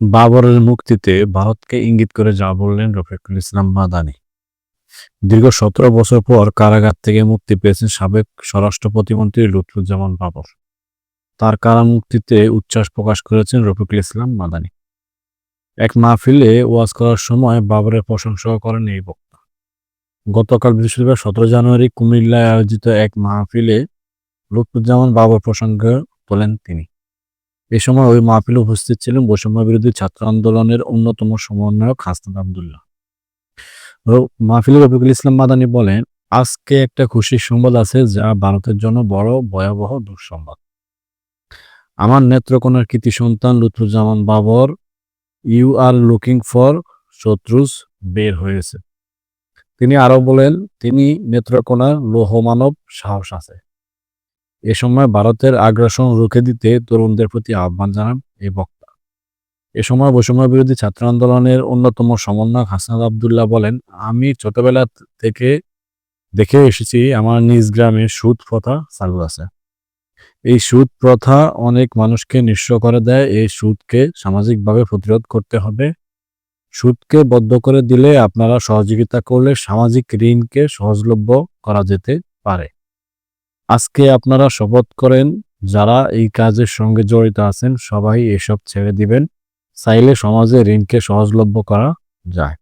বাবরের মুক্তিতে ভারতকে ইঙ্গিত করে যা বললেন রফিকুল ইসলাম মাদানি। দীর্ঘ সতেরো বছর পর কারাগার থেকে মুক্তি পেয়েছেন সাবেক স্বরাষ্ট্র প্রতিমন্ত্রী লুৎফুজ্জামান বাবর। তার কারা মুক্তিতে উচ্ছ্বাস প্রকাশ করেছেন রফিকুল ইসলাম মাদানি। এক মাহফিলে ওয়াজ করার সময় বাবরের প্রশংসা করেন এই বক্তা। গতকাল বৃহস্পতিবার সতেরো জানুয়ারি কুমিল্লায় আয়োজিত এক মাহফিলে লুৎফুজ্জামান বাবর প্রসঙ্গে তোলেন তিনি। এ সময় ওই মাহফিলে উপস্থিত ছিলেন বৈষম্য বিরোধী ছাত্র আন্দোলনের অন্যতম সমন্বয়ক হাসনাত আবদুল্লাহ। মাহফিলে রফিকুল ইসলাম মাদানি বলেন, আজকে একটা খুশির সংবাদ আছে যা ভারতের জন্য বড় ভয়াবহ দুঃসংবাদ। আমার নেত্রকোনার কৃতি সন্তান Lutfuzzaman Babar, you are looking for শত্রুস বের হয়েছে। তিনি আরও বলেন, তিনি নেত্রকোনার লৌহমানব সাহস আছে। এ সময় ভারতের আগ্রাসন রুখে দিতে তরুণদের প্রতি আহ্বান জানান এই বক্তা। এ সময় বৈষম্য বিরোধী ছাত্র আন্দোলনের অন্যতম সমন্বয়ক হাসনাত আবদুল্লাহ বলেন, আমি ছোটবেলা থেকে দেখে এসেছি আমার নিজ গ্রামে সুদ প্রথা চালু আছে। এই সুদ প্রথা অনেক মানুষকে নিঃস্ব করে দেয়। এই সুদকে সামাজিকভাবে প্রতিরোধ করতে হবে। সুদকে বদ্ধ করে দিলে আপনারা সহযোগিতা করলে সামাজিক ঋণকে সহজলভ্য করা যেতে পারে। আজকে আপনারা শপথ করেন, যারা এই কাজের সঙ্গে জড়িত আছেন, সবাই এসব ছেড়ে দিবেন। চাইলে সমাজে ঋণকে সহজলভ্য করা যায়।